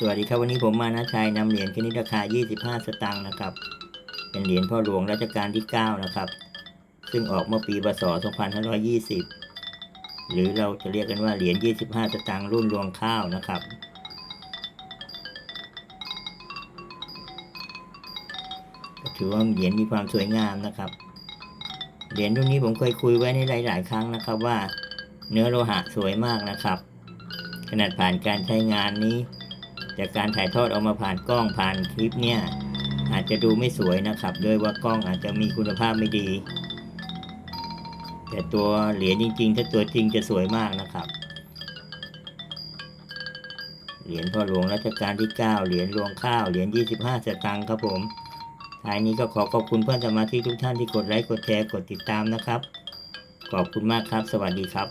สวัสดีครับวันนี้ผมมานะชัยนำเหรียญชนิดราคา 25 สตางค์นะครับ เป็นเหรียญพ่อหลวงรัชกาลที่ 9 นะครับ ซึ่งออกเมื่อปีพศ2520 หรือเราจะเรียกกันว่าเหรียญ 25 สตางค์รุ่นรวงข้าวนะครับ ก็ถือว่าเหรียญมีความสวยงามนะครับ เหรียญรุ่นนี้ผมเคยคุยไว้ในหลาย ๆ ครั้งนะครับว่า เนื้อโลหะสวยมากนะครับ ขนาดผ่านการใช้งานนี้ จากการถ่ายทอดออกมาผ่านกล้องผ่านคลิปเนี่ยอาจจะดูไม่สวยนะครับด้วยว่ากล้องอาจจะมีคุณภาพไม่ดี แต่ตัวเหรียญจริง ๆ ถ้าตัวจริงจะสวยมากนะครับ เหรียญพ่อหลวงรัชกาลที่ 9 เหรียญรวงข้าว เหรียญ 25สตางค์ครับผมท้ายนี้ก็ขอขอบคุณเพื่อนสมาชิกทุกท่านที่กดไลค์กดแชร์กดติดตามนะครับ ขอบคุณมากครับ สวัสดีครับ